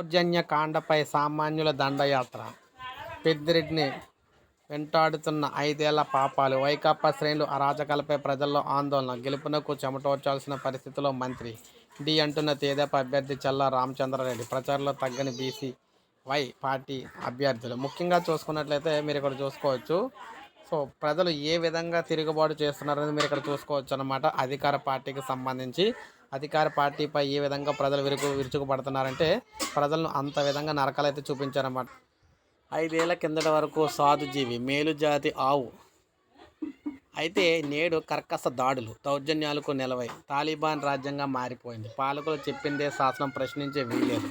దౌర్జన్య కాండపై సామాన్యుల దండయాత్ర. పెద్దిరెడ్డిని వెంటాడుతున్న ఐదేళ్ళ పాపాలు. వైకాపా శ్రేణులు అరాచకాలపై ప్రజల్లో ఆందోళన. గెలుపునకు చెమటోర్చాల్సిన పరిస్థితిలో మంత్రి డి అంటున్న తేదేప అభ్యర్థి చల్లా రామచంద్రారెడ్డి. ప్రచారంలో తగ్గని బీసీ వై పార్టీ అభ్యర్థులు. ముఖ్యంగా చూసుకున్నట్లయితే మీరు ఇక్కడ చూసుకోవచ్చు. సో ప్రజలు ఏ విధంగా తిరుగుబాటు చేస్తున్నారని మీరు ఇక్కడ చూసుకోవచ్చు అనమాట అధికార పార్టీకి సంబంధించి అధికార పార్టీపై ఏ విధంగా ప్రజలు విరుగు విరుచుకుపడుతున్నారంటే ప్రజలను అంత విధంగా నరకాలైతే చూపించారన్నమాట. ఐదేళ్ళ కిందట వరకు సాధుజీవి మేలుజాతి ఆవు. అయితే నేడు కర్కస దాడులు దౌర్జన్యాలకు నిలవై తాలిబాన్ రాజ్యంగా మారిపోయింది. పాలకులు చెప్పిందే శాసనం ప్రశ్నించే వీలేదు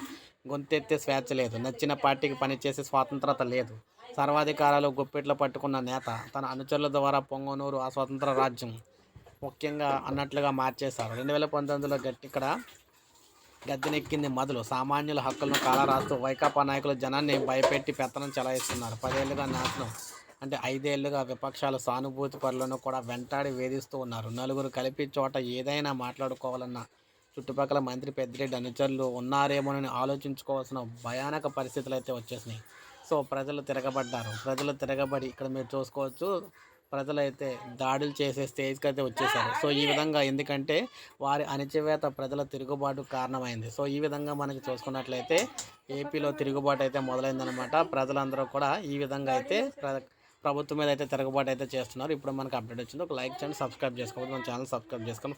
గొంతెత్తే స్వేచ్ఛ లేదు. నచ్చిన పార్టీకి పనిచేసే స్వాతంత్రత లేదు. సర్వాధికారాలు గుప్పెట్లో పట్టుకున్న నేత తన అనుచరుల ద్వారా పొంగనూరు ఆ స్వతంత్ర రాజ్యం. ముఖ్యంగా అన్నట్లుగా మార్చేశారు. రెండు వేల పంతొమ్మిదిలో గట్టి ఇక్కడ గద్దెనెక్కింది మొదలు సామాన్యుల హక్కులను కాలరాస్తూ వైకాపా నాయకులు జనాన్ని భయపెట్టి పెత్తనం చెలాయిస్తున్నారు. పదేళ్ళుగా నాశనం అంటే ఐదేళ్ళుగా విపక్షాలు సానుభూతి పరులను కూడా వెంటాడి వేధిస్తూ ఉన్నారు. నలుగురు కలిపి చోట ఏదైనా మాట్లాడుకోవాలన్న చుట్టుపక్కల మంత్రి పెద్దిరెడ్డి అనుచరులు ఉన్నారేమోనని ఆలోచించుకోవాల్సిన భయానక పరిస్థితులు అయితే వచ్చేసినాయి. సో ప్రజలు తిరగబడ్డారు. ప్రజలు తిరగబడి ఇక్కడ మీరు చూసుకోవచ్చు ప్రజలైతే దాడులు చేసే స్టేజ్కి అయితే వచ్చేసారు. సో ఈ విధంగా ఎందుకంటే వారి అణచివేత ప్రజల తిరుగుబాటు కారణమైంది. సో ఈ విధంగా మనకి చూసుకున్నట్లయితే ఏపీలో తిరుగుబాటు అయితే మొదలైందనమాట ప్రజలందరూ కూడా ఈ విధంగా అయితే ప్ర- ప్రభుత్వం మీద అయితే తిరుగుబాటు అయితే చేస్తున్నారు. ఇప్పుడు మనకు అప్డేట్ వచ్చింది. ఒక లైక్ చేయండి సబ్స్క్రైబ్ చేసుకోవాలి మన ఛానల్ సబ్స్క్రైబ్ చేసుకొని